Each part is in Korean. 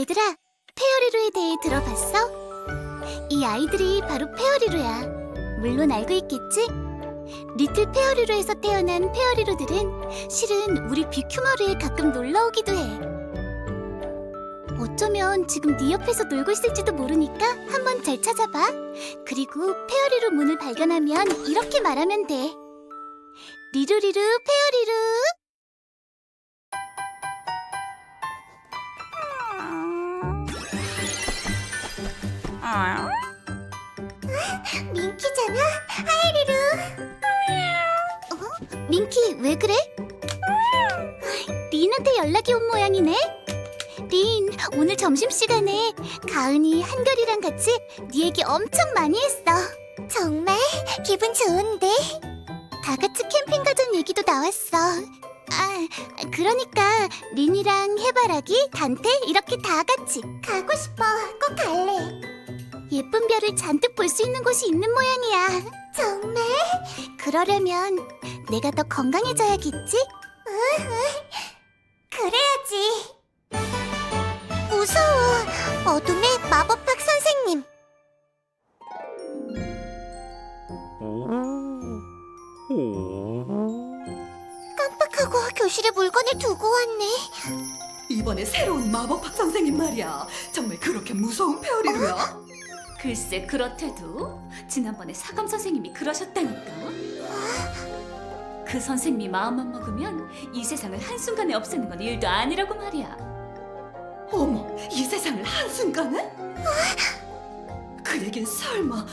얘들아, 페어리루에 대해 들어봤어? 이 아이들이 바로 페어리루야. 물론 알고 있겠지? 리틀 페어리루에서 태어난 페어리루들은 실은 우리 뷰큐머르에 가끔 놀러 오기도 해. 어쩌면 지금 네 옆에서 놀고 있을지도 모르니까 한번 잘 찾아봐. 그리고 페어리루 문을 발견하면 이렇게 말하면 돼. 리루리루 페어리루. 민키잖아. 하이리루. 어? 민키 왜 그래? 린한테 연락이 온 모양이네. 린, 오늘 점심시간에 가은이 한결이랑 같이 네 얘기 엄청 많이 했어. 정말 기분 좋은데? 다 같이 캠핑 가자는 얘기도 나왔어. 아, 그러니까 린이랑 해바라기, 단테 이렇게 다 같이 가고 싶어. 꼭 갈래. 예쁜 별을 잔뜩 볼 수 있는 곳이 있는 모양이야. 정말? 그러려면 내가 더 건강해져야겠지? 그래야지. 무서워. 어둠의 마법학 선생님. 깜빡하고 교실에 물건을 두고 왔네. 이번에 새로운 마법학 선생님 말이야. 정말 그렇게 무서운 페어리루야? 글쎄 그렇대도 지난번에 사감 선생님이 그러셨다니까 그 선생님이 마음만 먹으면 이 세상을 한순간에 없애는 건 일도 아니라고 말이야 어머, 이 세상을 한순간에? 그 얘긴 설마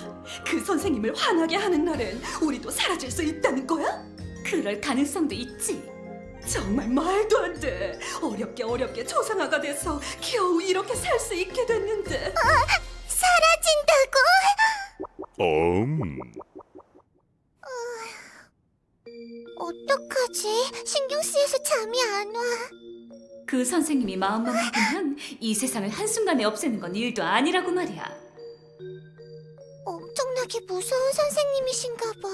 그 선생님을 화나게 하는 날엔 우리도 사라질 수 있다는 거야? 그럴 가능성도 있지 정말 말도 안 돼. 어렵게 어렵게 초상화가 돼서 겨우 이렇게 살 수 있게 됐는데. 사라진다고? 음, 어떡하지? 신경 쓰여서 잠이 안 와. 그 선생님이 마음만 먹으면 이 세상을 한순간에 없애는 건 일도 아니라고 말이야 엄청나게 무서운 선생님이신가 봐.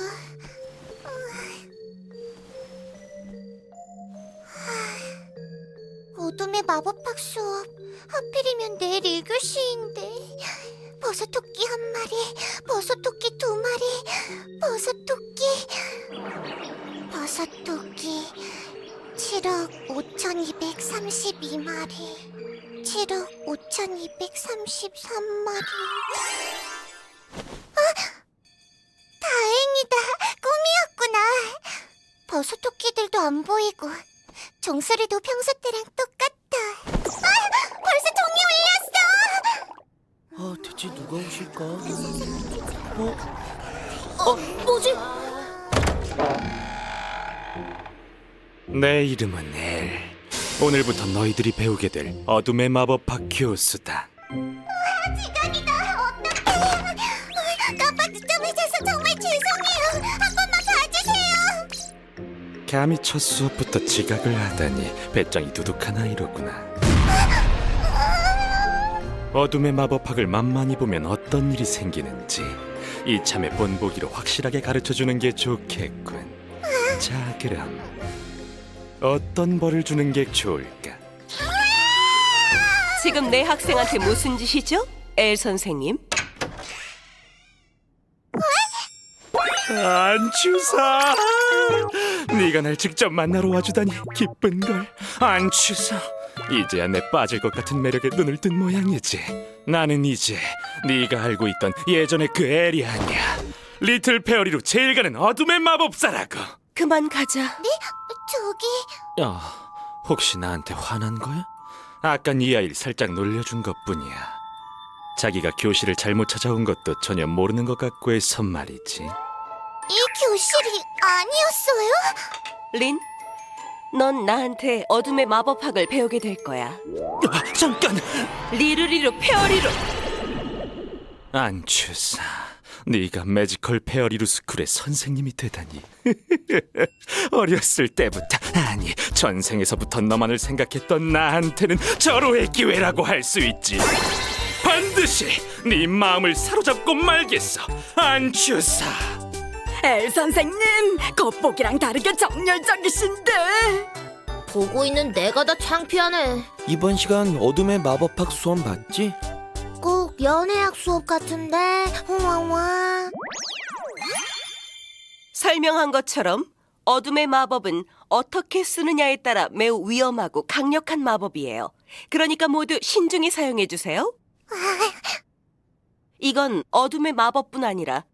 어둠의 마법 학 수업. 하필이면 내일 1교시인데. 버섯 토끼 한 마리, 버섯 토끼 두 마리, 버섯 토끼. 버섯 토끼 7억 5,232마리. 7억 5,233마리. 다행이다. 꿈이었구나. 버섯 토끼들도 안 보이고 종소리도 평소 때랑 똑같아. 아! 벌써 종이 대체 누가 오실까? 어, 뭐지? 내 이름은 엘. 오늘부터 너희들이 배우게 될 어둠의 마법 파키오스다. 지각이다. 어떡해. 깜빡 늦잠을 자서 정말 죄송해요. 한 번만 봐주세요. 감히 첫 수업부터 지각을 하다니 배짱이 두둑한 아이로구나. 어둠의 마법학을 만만히 보면 어떤 일이 생기는지 이참에 본보기로 확실하게 가르쳐주는 게 좋겠군. 자, 그럼 어떤 벌을 주는 게 좋을까? 지금 내 학생한테 무슨 짓이죠? 엘 선생님. 안추사, 네가 날 직접 만나러 와주다니 기쁜 걸. 안추사, 이제야 내 빠질 것 같은 매력에 눈을 뜬 모양이지. 나는 이제 네가 알고 있던 예전의 그 엘이 아니야. 리틀 페어리로 제일 가는 어둠의 마법사라고. 그만 가자. 저기 야, 혹시 나한테 화난 거야? 아깐 이 아이를 살짝 놀려준 것뿐이야. 자기가 교실을 잘못 찾아온 것도 전혀 모르는 것 같고 해서 말이지. 이 교실이 아니었어요? 린, 넌 나한테 어둠의 마법학을 배우게 될 거야. 아, 잠깐! 리루리루 페어리루. 안추사, 네가 매지컬 페어리루 스쿨의 선생님이 되다니. 어렸을 때부터, 아니 전생에서부터 너만을 생각했던 나한테는 절호의 기회라고 할 수 있지. 반드시 네 마음을 사로잡고 말겠어, 안추사. 엘 선생님, 겉보기랑 다르게 정열적이신데. 보고 있는 내가 더 창피하네. 이번 시간 어둠의 마법학 수업 맞지? 꼭 연애학 수업 같은데. 우와와. 설명한 것처럼 어둠의 마법은 어떻게 쓰느냐에 따라 매우 위험하고 강력한 마법이에요. 그러니까 모두 신중히 사용해 주세요. 이건 어둠의 마법뿐 아니라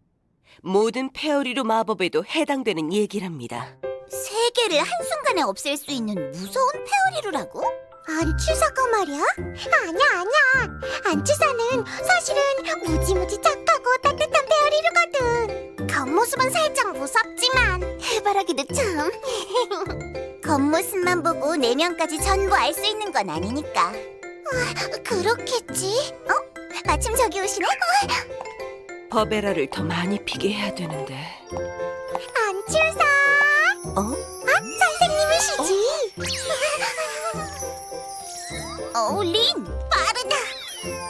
모든 페어리루 마법에도 해당되는 얘기랍니다. 세계를 한순간에 없앨 수 있는 무서운 페어리루라고? 안추사가 말이야? 아니야 아니야 안추사는 사실은 무지무지 착하고 따뜻한 페어리루거든 겉모습은 살짝 무섭지만 해바라기도 참 겉모습만 보고 내면까지 전부 알 수 있는 건 아니니까 아, 그렇겠지? 어? 마침 저기 오시네? 어? 버베라를 더 많이 피게 해야 되는데. 안추사 어? 아, 선생님이시지. 어, 린, 빠르다.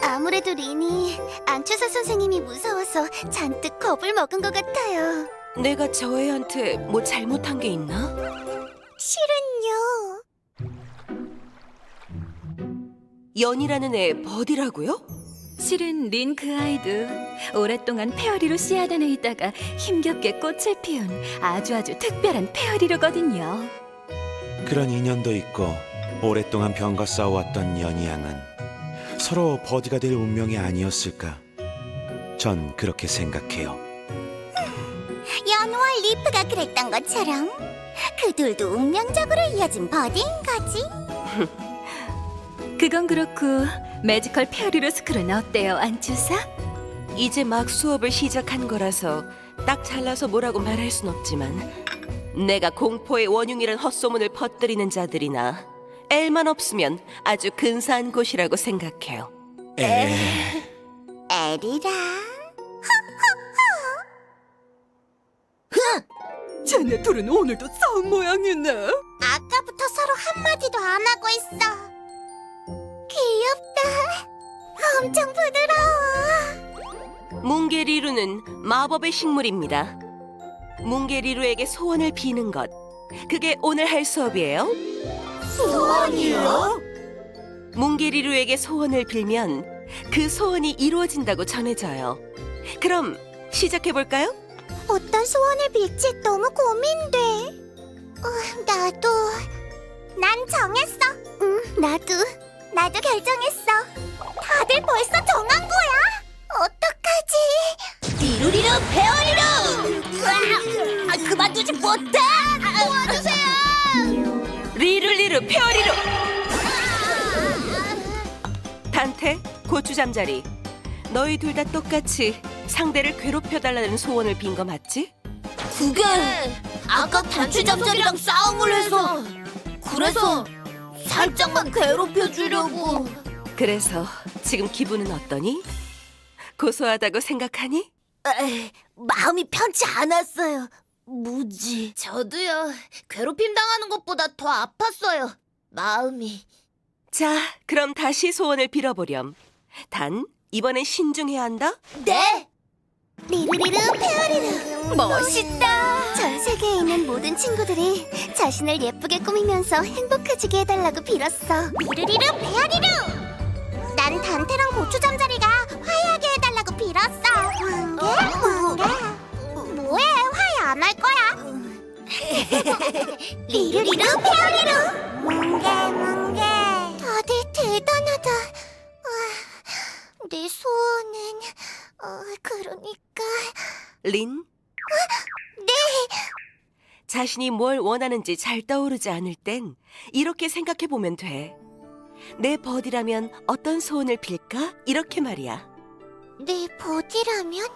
아무래도 린이 안추사 선생님이 무서워서 잔뜩 겁을 먹은 것 같아요. 내가 저 애한테 뭐 잘못한 게 있나? 실은요. 연이라는 애 버디라고요? 실은 린그 아이도 오랫동안 페어리로 씨앗안에 있다가 힘겹게 꽃을 피운 아주 아주 특별한 페어리로거든요. 그런 인연도 있고 오랫동안 병과 싸워왔던 연희양은 서로 버디가 될 운명이 아니었을까? 전 그렇게 생각해요. 연우와 리프가 그랬던 것처럼 그 둘도 운명적으로 이어진 버디인 거지. 그건 그렇고 매지컬 페어리로 스쿨은 어때요, 안추사? 이제 막 수업을 시작한 거라서 딱 잘라서 뭐라고 말할 순 없지만 내가 공포의 원흉이란 헛소문을 퍼뜨리는 자들이나 엘만 없으면 아주 근사한 곳이라고 생각해요. 에... 에리라. 쟤네 둘은 오늘도 싸운 모양이네. 아까부터 서로 한마디도 안 하고 있어. 귀엽다. 엄청 부드러워. 뭉게리루는 마법의 식물입니다. 뭉게리루에게 소원을 비는 것. 그게 오늘 할 수업이에요. 소원이요? 뭉게리루에게 소원을 빌면 그 소원이 이루어진다고 전해져요. 그럼 시작해 볼까요? 어떤 소원을 빌지 너무 고민돼. 어, 나도. 난 정했어. 응, 나도. 나도 결정했어. 다들 벌써 정한 거야? 어떡하지? 리루리루 베어리루! 아, 그만두지 못해! 도와주세요! 리루리루 페어리루 단테 고추 잠자리 너희 둘 다 똑같이 상대를 괴롭혀달라는 소원을 빈 거 맞지? 그게 아까 단추 잠자리랑 싸움을 해서 그래서 살짝만 괴롭혀 주려고. 그래서 지금 기분은 어떠니? 고소하다고 생각하니? 마음이 편치 않았어요. 무지. 저도요. 괴롭힘 당하는 것보다 더 아팠어요. 마음이. 자, 그럼 다시 소원을 빌어보렴. 단 이번엔 신중해야 한다. 네. 리루리루 페어리루 멋있다. 전 세계에 있는 모든 친구들이 자신을 예쁘게 꾸미면서 행복해지게 해달라고 빌었어. 리루리루 페어리루. 난 단테랑 고추 잠자리가 화해하게 해달라고 빌었어. 뭉게 뭉게. 뭐해 화해 안 할 거야? 리루리루 페어리루. 뭉게 뭉게. 다들 대단하다. 아, 내 소원은 어 그러니까 린? 네 자신이 뭘 원하는지 잘 떠오르지 않을 땐 이렇게 생각해 보면 돼. 내 버디라면 어떤 소원을 빌까? 이렇게 말이야. 내 버디라면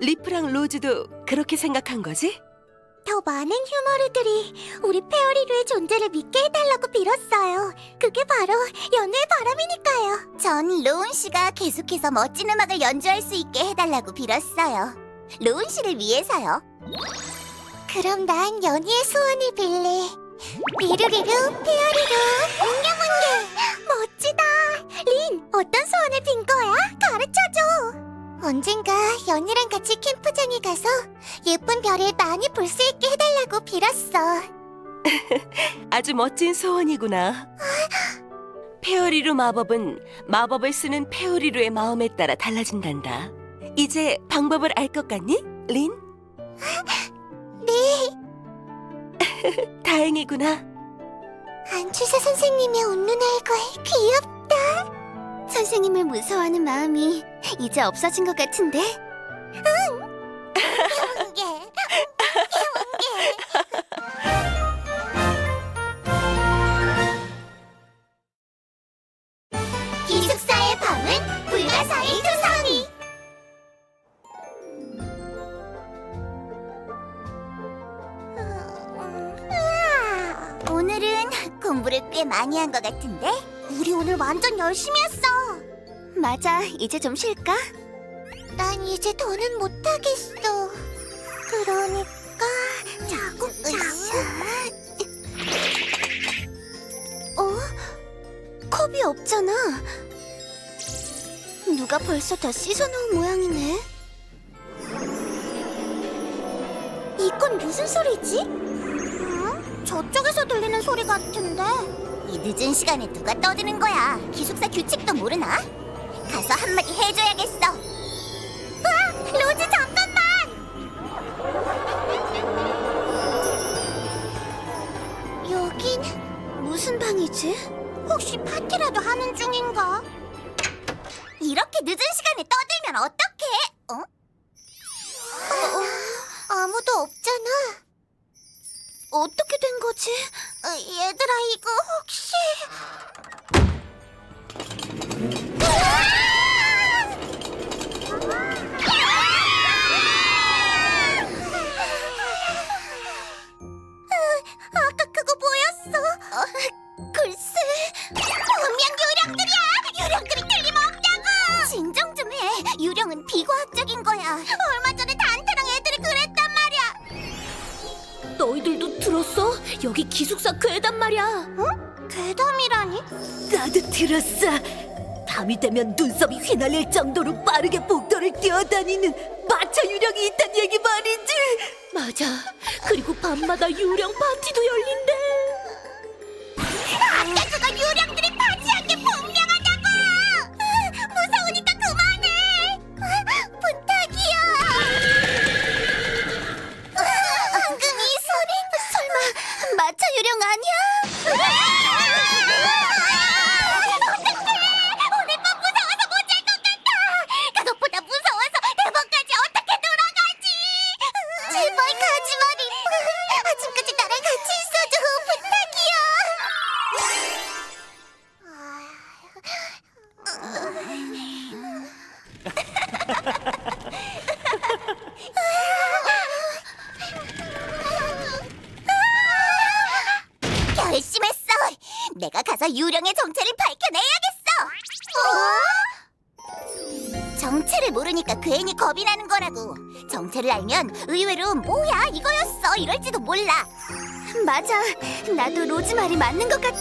리프랑 로즈도 그렇게 생각한 거지? 더 많은 휴머루들이 우리 페어리루의 존재를 믿게 해달라고 빌었어요. 그게 바로 연애의 바람이니까요. 전 로운 씨가 계속해서 멋진 음악을 연주할 수 있게 해달라고 빌었어요. 로운 씨를 위해서요. 그럼 난 연희의 소원을 빌래. 리루리루 페어리루 뭉게뭉게 멋지다. 린 어떤 소원을 빈 거야? 가르쳐줘. 언젠가 연희랑 같이 캠프장에 가서 예쁜 별을 많이 볼 수 있게 해달라고 빌었어. 아주 멋진 소원이구나. 페어리루 마법은 마법을 쓰는 페어리루의 마음에 따라 달라진단다. 이제 방법을 알 것 같니, 린? 네, 다행이구나. 안주사 선생님의 웃는 얼굴 귀엽다. 선생님을 무서워하는 마음이 이제 없어진 것 같은데? 응. 뭉게, 기숙사의 꽤 많이 한 것 같은데? 우리 오늘 완전 열심히 했어. 맞아, 이제 좀 쉴까? 난 이제 더는 못하겠어. 그러니까 자꾸 자고. 어? 컵이 없잖아. 누가 벌써 다 씻어놓은 모양이네. 이건 무슨 소리지? 응? 저쪽에서 들리는 소리 같은데. 이 늦은 시간에 누가 떠드는 거야? 기숙사 규칙도 모르나? 가서 한마디 해줘야겠어. 아, 로즈 잠깐만. 여긴 무슨 방이지? 혹시 파티라도 하는 중인가? 이렇게 늦은 시간에 떠들면 어떡해? 어? 어, 아무도 없잖아. 어떻게 된 거지? 어, 얘들아 이거 혹시 아, 여기 기숙사 괴담 말이야. 어? 괴담이라니? 나도 들었어. 밤이 되면 눈썹이 휘날릴 정도로 빠르게 복도를 뛰어다니는 마차 유령이 있단 얘기 말이지. 맞아. 그리고 밤마다 유령 파티도 열린대. 정체를 모르니까 괜히 겁이 나는 거라고. 정체를 알면 의외로 뭐야 이거였어 이럴지도 몰라. 맞아. 나도 로즈 말이 맞는 것 같아.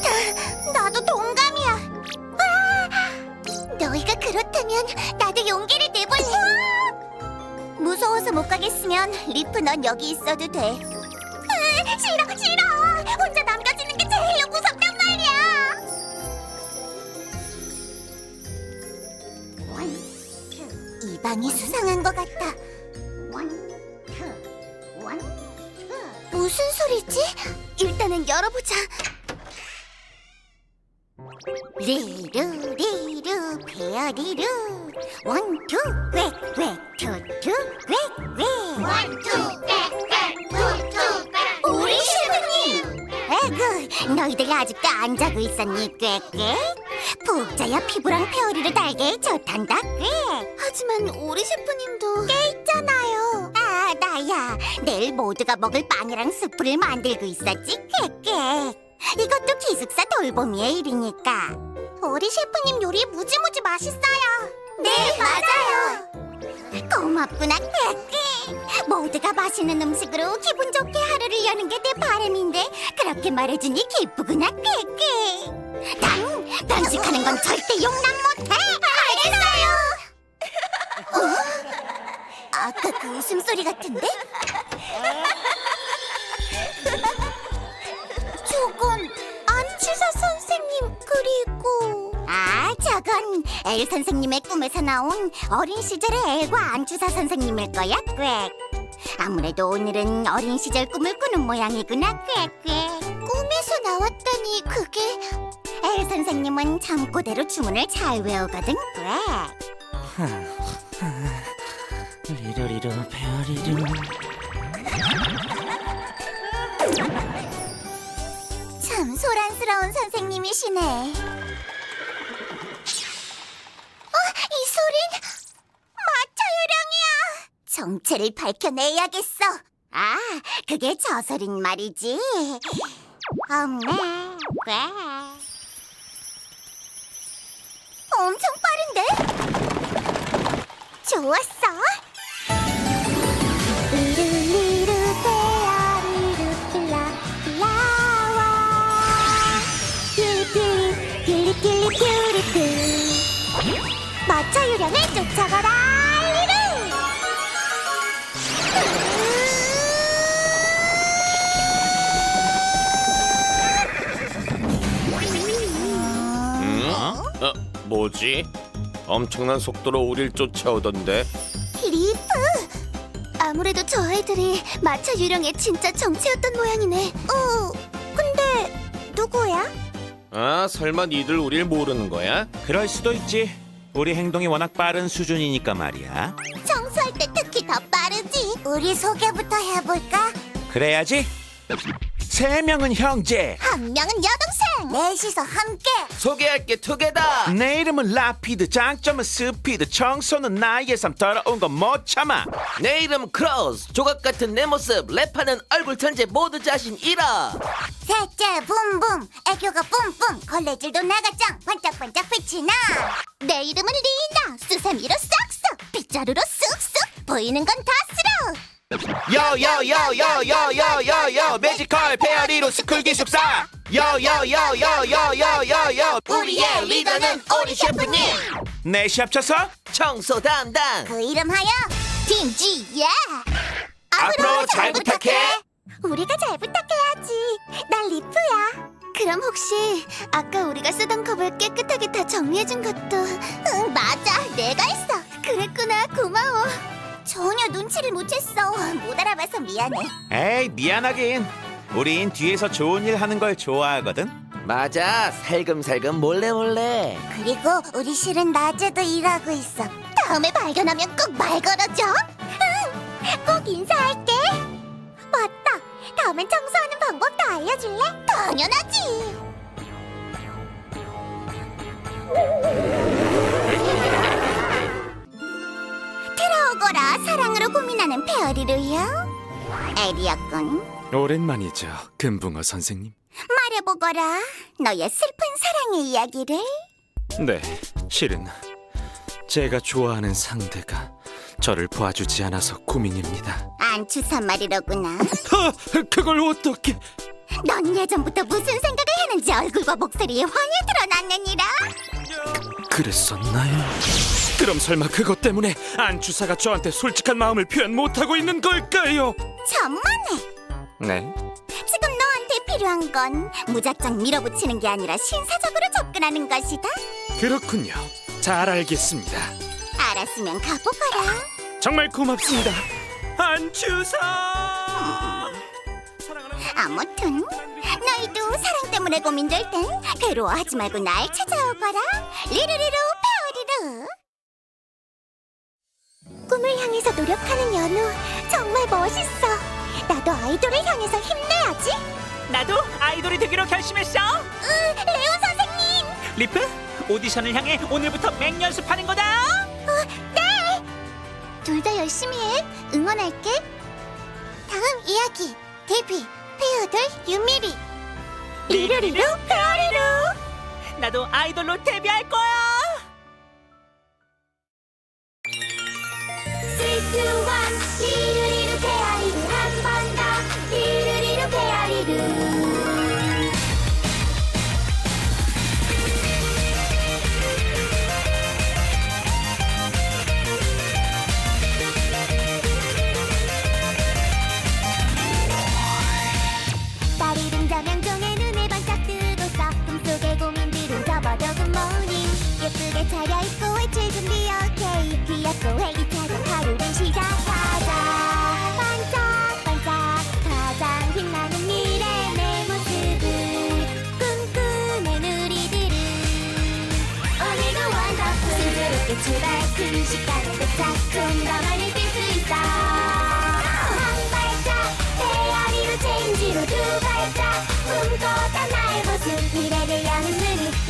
나도 동감이야. 아, 너희가 그 그러면 나도 용기를 내볼래. 무서워서 못 가겠으면 리프 넌 여기 있어도 돼. 으, 싫어 싫어. 이 방이 수상한 것 같다. 무슨 소리지? 일단은 열어보자. 리루 리루 페어리루 원투 꽥꽥 투투 꽥꽥 우리 셰프님 에그 너희들 아직도 안 자고 있었니 꽥꽥 푹 자야 피부랑 페어리를 달게 좋단다 꽥 하지만 우리 셰프님도 깨 있잖아요 아 나야 내일 모두가 먹을 빵이랑 스프를 만들고 있었지 꽥꽥 이것도 기숙사 돌보미의 일이니까. 우리 셰프님 요리 무지무지 맛있어요. 네, 맞아요. 고맙구나, 꾀꾀. 모두가 맛있는 음식으로 기분 좋게 하루를 여는 게 내 바람인데 그렇게 말해주니 기쁘구나, 꾀꾀. 난 편식하는 건 절대 용납 못해. 알겠어요. 어? 아까 그 웃음소리 같은데? 저건 안치사 선생님 그리고 아 저건 엘 선생님의 꿈에서 나온 어린 시절의 엘과 안주사 선생님일 거야 꽥 아무래도 오늘은 어린 시절 꿈을 꾸는 모양이구나 꽥꽥 선생님은 잠꼬대로 주문을 잘 외우거든 꽥 리루리루 페어리루 참 소란스러운 선생님이시네. 어, 이 소린 마차 요령이야. 정체를 밝혀내야겠어. 아, 그게 저 소린 말이지. 없네. 꽤. 엄청 빠른데? 좋았어. 리루리루 페어리루 필라 필라와 퓨리퓨리 퓨리퓨리 퓨리퓨 마차 요령을 쫓아가라 뭐지? 엄청난 속도로 우릴 쫓아오던데. 리프 아무래도 저 아이들이 마차 유령의 진짜 정체였던 모양이네 어 근데 누구야? 아, 설마 니들 우릴 모르는 거야? 그럴 수도 있지 우리 행동이 워낙 빠른 수준이니까 말이야 청소할 때 특히 더 빠르지 우리 소개부터 해볼까? 그래야지 세 명은 형제. 한 명은 여동생. 넷이서 함께. 소개할게 투게다. 내 이름은 라피드 장점은 스피드. 청소는 나의 삶 더러운 건 못 참아. 내 이름 크로스. 조각 같은 내 모습. 랩하는 얼굴 천재 모두 자신 잃어. 셋째 붐붐. 애교가 뿜뿜. 걸레질도 나가짱. 반짝반짝 빛이 나 내 이름은 리나. 수세미로 싹싹. 빗자루로 쓱쓱 보이는 건 다 쓸어 요요요요요요요요 매지컬 페어리로 스쿨 기숙사 요요요요요요요요 우리의 리더는 우리 셰프님 내시 합쳐서 청소 담당 그 이름하여 팀지 예 앞으로 잘 부탁해. 우리가 잘 부탁해야지 난 리프야 그럼 혹시 아까 우리가 쓰던 컵을 깨끗하게 다 정리해준 것도 응 맞아 내가 했어 눈치를 못 챘어. 못 알아봐서 미안해. 에이 미안하긴. 우린 뒤에서 좋은 일 하는 걸 좋아하거든. 맞아. 살금살금 몰래 몰래. 그리고 우리 실은 낮에도 일하고 있어. 다음에 발견하면 꼭 말 걸어줘. 응, 꼭 인사할게. 맞다. 다음엔 청소하는 방법도 알려줄래? 당연하지 들어오거라 사랑으로 고민하는 페어리루요 에리였군 오랜만이죠, 금붕어 선생님. 말해보거라 너의 슬픈 사랑의 이야기를 네, 실은 제가 좋아하는 상대가 저를 봐주지 않아서 고민입니다. 안추사 말이로구나 하, 그걸 어떻게? 넌 예전부터 무슨 생각을 했는지 얼굴과 목소리에 환히 드러났느니라. 그랬었나요? 그럼 설마 그것 때문에 안주사가 저한테 솔직한 마음을 표현 못하고 있는 걸까요? 천만에. 네? 지금 너한테 필요한 건 무작정 밀어붙이는 게 아니라 신사적으로 접근하는 것이다. 그렇군요. 잘 알겠습니다. 알았으면 가보거라. 정말 고맙습니다. 안주사! 아무튼 너희도 사랑 때문에 고민될 땐 괴로워하지 말고 날 찾아오거라. 리루리루 페어리루. 꿈을 향해서 노력하는 연우 정말 멋있어. 나도 아이돌을 향해서 힘내야지. 나도 아이돌이 되기로 결심했어. 으, 레오 선생님. 리프 오디션을 향해 오늘부터 맹연습하는 거다. 둘 다 열심히 해. 응원할게. 다음 이야기. 데뷔. 페어돌 유미리. 리루리루 페어리루. 나도 아이돌로 데뷔할 거야. Three, two, one. 리루리루 페아리루 한 번 더. 리루리루 페아리루.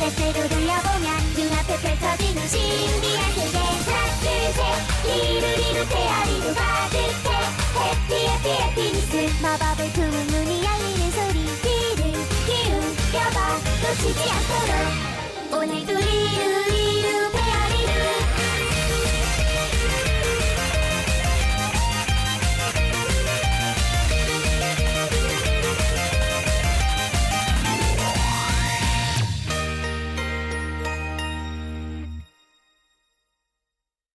레스로 돌려보면 눈앞에 펼쳐지는 신비한 세계. 하나 둘셋 리루리루 페아리루 가득해. 해피 해피 해피 니스 마법을 품은 눈이 열리는 소리. 귀를 기울여봐 놓치지 않도록. 오늘도 리루